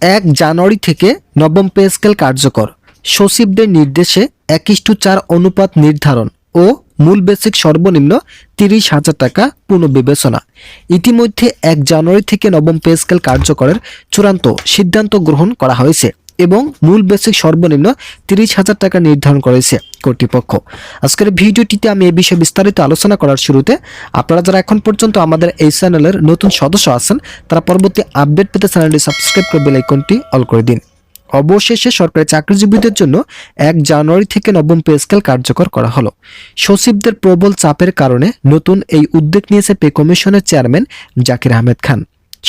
এক জানুয়ারি থেকে নবম পে স্কেল কার্যকর। সচিবদের নির্দেশে এক চার অনুপাত নির্ধারণ ও মূল বেসিক সর্বনিম্ন তিরিশ হাজার টাকা পুনর্বিবেচনা। ইতিমধ্যে এক জানুয়ারি থেকে নবম পে স্কেল কার্যকরের চূড়ান্ত সিদ্ধান্ত গ্রহণ করা হয়েছে। এবং মূল বেসিক সর্বনিম্ন তিরিশ হাজার টাকা নির্ধারণ করেছে কর্তৃপক্ষ। আজকের ভিডিওটিতে আমি এই বিষয়ে বিস্তারিত আলোচনা করার শুরুতে আপনারা যারা এখন পর্যন্ত আমাদের এই চ্যানেলের নতুন সদস্য আছেন, তারা পরবর্তী আপডেট পেতে চ্যানেলটি সাবস্ক্রাইব করে বেল আইকনটি অল করে দিন। অবশেষে সরকারি চাকরিজীবীদের জন্য এক জানুয়ারি থেকে নবম পে স্কেল কার্যকর করা হলো। সচিবদের প্রবল চাপের কারণে নতুন এই উদ্যোগ নিয়েছে পে কমিশনের চেয়ারম্যান জাকির আহমেদ খান।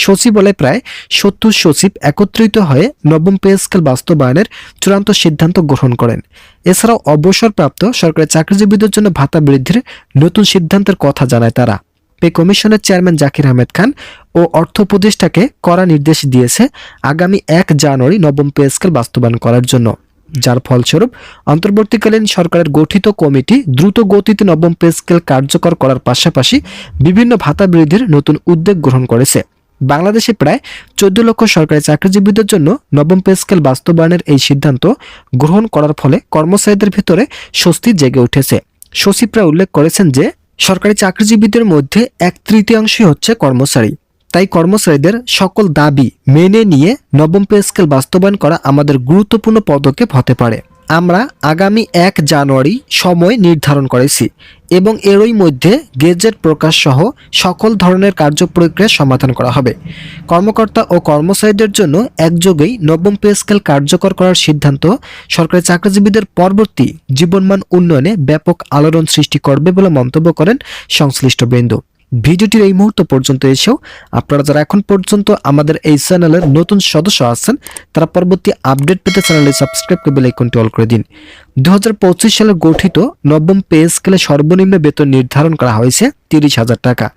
সচিবালয়ে প্রায় সত্তর সচিব একত্রিত হয়ে নবম পে স্কেল বাস্তবায়নের চূড়ান্ত সিদ্ধান্ত গ্রহণ করেন। এছাড়াও অবসরপ্রাপ্ত সরকারি চাকরিজীবীদের জন্য ভাতা বৃদ্ধির নতুন সিদ্ধান্তের কথা জানায় তারা। পে কমিশনের চেয়ারম্যান জাকির আহমেদ খান ও অর্থ উপদেষ্টাকে কড়া নির্দেশ দিয়েছে আগামী এক জানুয়ারি নবম পে স্কেল বাস্তবায়ন করার জন্য। যার ফলস্বরূপ, অন্তর্বর্তীকালীন সরকারের গঠিত কমিটি দ্রুত গতিতে নবম পে স্কেল কার্যকর করার পাশাপাশি বিভিন্ন ভাতা বৃদ্ধির নতুন উদ্যোগ গ্রহণ করেছে। বাংলাদেশে প্রায় চোদ্দ লক্ষ সরকারি চাকরিজীবীদের জন্য নবম পে স্কেল বাস্তবায়নের এই সিদ্ধান্ত গ্রহণ করার ফলে কর্মচারীদের ভেতরে স্বস্তি জেগে উঠেছে। সচিবরা উল্লেখ করেছেন যে, সরকারি চাকরিজীবীদের মধ্যে এক তৃতীয়াংশই হচ্ছে কর্মচারী। তাই কর্মচারীদের সকল দাবি মেনে নিয়ে নবম পে স্কেল বাস্তবায়ন করা আমাদের গুরুত্বপূর্ণ পদক্ষেপ হতে পারে। আমরা আগামী এক জানুয়ারি সময় নির্ধারণ করেছি এবং এরই মধ্যে গেজেট প্রকাশ সহ সকল ধরনের কার্যপ্রক্রিয়া সমাধান করা হবে। কর্মকর্তা ও কর্মচারীদের জন্য একযোগেই নবম পে স্কেল কার্যকর করার সিদ্ধান্ত সরকারি চাকরিজীবীদের পরবর্তী জীবনমান উন্নয়নে ব্যাপক আলোড়ন সৃষ্টি করবে বলে মন্তব্য করেন সংশ্লিষ্ট বৃন্দ। ভিডিওটির এই মুহূর্ত পর্যন্ত এসেও আপনারা যারা এখন পর্যন্ত আমাদের এই চ্যানেলের নতুন সদস্য আছেন, তারা পরবর্তী আপডেট পেতে চ্যানেলে সাবস্ক্রাইব করে বেল আইকনটি অল করে দিন। দু হাজার পঁচিশ সালে গঠিত নবম পে স্কেলে সর্বনিম্ন বেতন নির্ধারণ করা হয়েছে তিরিশ হাজার টাকা।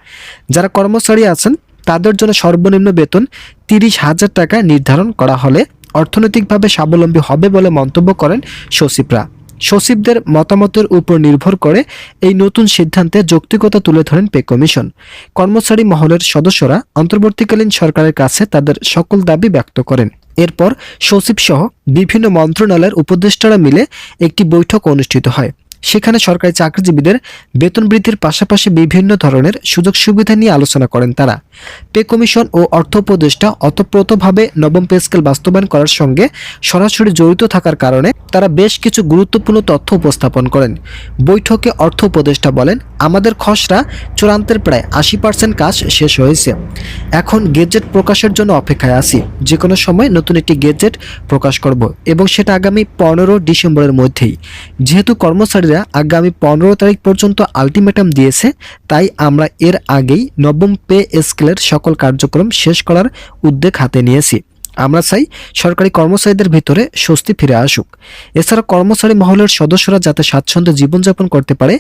যারা কর্মচারী আছেন, তাদের জন্য সর্বনিম্ন বেতন তিরিশ হাজার টাকা নির্ধারণ করা হলে অর্থনৈতিকভাবে স্বাবলম্বী হবে বলে মন্তব্য করেন সচিবরা সচিবদের মতামতের উপর নির্ভর করে এই নতুন সিদ্ধান্তে যৌক্তিকতা তুলে ধরেন পে কমিশন। কর্মচারী মহলের সদস্যরা অন্তর্বর্তীকালীন সরকারের কাছে তাদের সকল দাবি ব্যক্ত করেন। এরপর সচিবসহ বিভিন্ন মন্ত্রণালয়ের উপদেষ্টারা মিলে একটি বৈঠক অনুষ্ঠিত হয়। সেখানে সরকারি চাকরিজীবীদের বেতন বৃদ্ধির পাশাপাশি বিভিন্ন ধরনের সুযোগ সুবিধা নিয়ে আলোচনা করেন তারা। পে কমিশন ও অর্থ উপদেষ্টা অতপ্রতভাবে নবম পে স্কেল বাস্তবায়ন করার সঙ্গে সরাসরি জড়িত থাকার কারণে তারা বেশ কিছু গুরুত্বপূর্ণ তথ্য উপস্থাপন করেন। বৈঠকে অর্থ উপদেষ্টা বলেন, আমাদের খসড়া চূড়ান্তের প্রায় আশি পার্সেন্ট কাজ শেষ হয়েছে। এখন গেজেট প্রকাশের জন্য অপেক্ষায় আছি। যে কোনো সময় নতুন একটি গেজেট প্রকাশ করব এবং সেটা আগামী পনেরো ডিসেম্বরের মধ্যেই। যেহেতু কর্মচারীরা আগামী পনেরো তারিখ পর্যন্ত আলটিমেটাম দিয়েছে, তাই আমরা এর আগেই নবম পে স্কেলের সকল কার্যক্রম শেষ করার উদ্যোগ হাতে নিয়েছি। আমরা চাই সরকারি কর্মচারীদের ভিতরে স্বস্তি ফিরে আসুক। এছাড়া কর্মচারী মহলের সদস্যরা যাতে স্বাচ্ছন্দ্যে জীবনযাপন করতে পারে,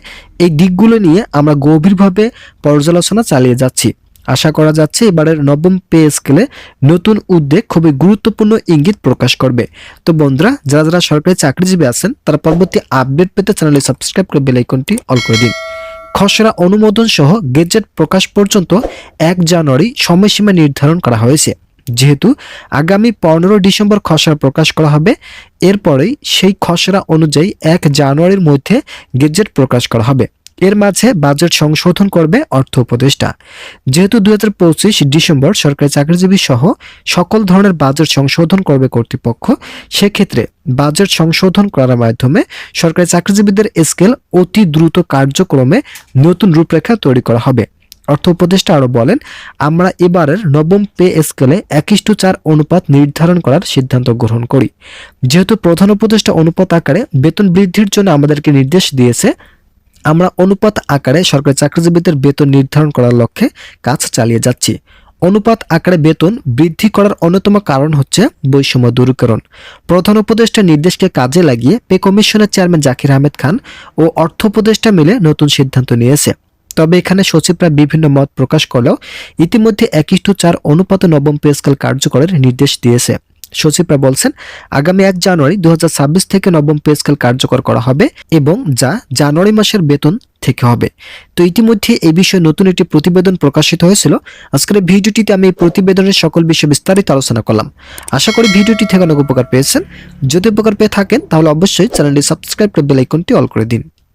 এই দিকগুলো নিয়ে আমরা গভীরভাবে পর্যালোচনা চালিয়ে যাচ্ছি। আশা করা যাচ্ছে এবারের নবম পে স্কেলে নতুন উদ্যোগ খুবই গুরুত্বপূর্ণ ইঙ্গিত প্রকাশ করবে। তো বন্ধুরা, যারা যারা সরকারি চাকরিজীবী আছেন, তারা পরবর্তী আপডেট পেতে চ্যানেলে সাবস্ক্রাইব করে বেল আইকনটি অল করে দিন। খসড়া অনুমোদন সহ গেজেট প্রকাশ পর্যন্ত এক জানুয়ারি সময়সীমা নির্ধারণ করা হয়েছে। যেহেতু আগামী পনেরো ডিসেম্বর খসড়া প্রকাশ করা হবে, এরপরেই সেই খসড়া অনুযায়ী এক জানুয়ারির মধ্যে গেজেট প্রকাশ করা হবে। এর মাঝে বাজেট সংশোধন করবে অর্থ উপদেষ্টা। যেহেতু দুই হাজার পঁচিশ ডিসেম্বর সরকারি চাকরিজীবী সহ সকল ধরনের বাজেট সংশোধন করবে কর্তৃপক্ষ, সেক্ষেত্রে বাজেট সংশোধন করার মাধ্যমে সরকারি চাকরিজীবীদের স্কেল অতি দ্রুত কার্যক্রমে নতুন রূপরেখা তৈরি করা হবে। অর্থ উপদেষ্টা আরও বলেন, আমরা এবারের নবম পে স্কেলে একিষ্টু চার অনুপাত নির্ধারণ করার সিদ্ধান্ত গ্রহণ করি। যেহেতু প্রধান উপদেষ্টা অনুপাত আকারে বেতন বৃদ্ধির জন্য আমাদেরকে নির্দেশ দিয়েছে আমরা অনুপাত আকারে সরকারি চাকরিজীবীদের বেতন নির্ধারণ করার লক্ষ্যে কাজ চালিয়ে যাচ্ছি। অনুপাত আকারে বেতন বৃদ্ধি করার অন্যতম কারণ হচ্ছে বৈষম্য দূরীকরণ। প্রধান উপদেষ্টার নির্দেশকে কাজে লাগিয়ে পে কমিশনের চেয়ারম্যান জাকির আহমেদ খান ও অর্থ উপদেষ্টা মিলে নতুন সিদ্ধান্ত নিয়েছে। তবে এখানে সচিবরা বিভিন্ন মত প্রকাশ করলেও ইতিমধ্যে একিশ টু চার অনুপাত নবম পে স্কেল কার্যকরের নির্দেশ দিয়েছে। সচিবরা বলছেন, আগামী এক জানুয়ারি দু হাজার ছাব্বিশ থেকে নবম পে স্কেল কার্যকর করা হবে এবং যা জানুয়ারি মাসের বেতন থেকে হবে। তো ইতিমধ্যে এই বিষয়ে নতুন একটি প্রতিবেদন প্রকাশিত হয়েছিল। আজকের ভিডিওটিতে আমি এই প্রতিবেদনের সকল বিষয়ে বিস্তারিত আলোচনা করলাম। আশা করি ভিডিওটি থেকে অনেক উপকার পেয়েছেন। যদি উপকার পেয়ে থাকেন, তাহলে অবশ্যই চ্যানেলটি সাবস্ক্রাইব করে বেল আইকনটি অল করে দিন।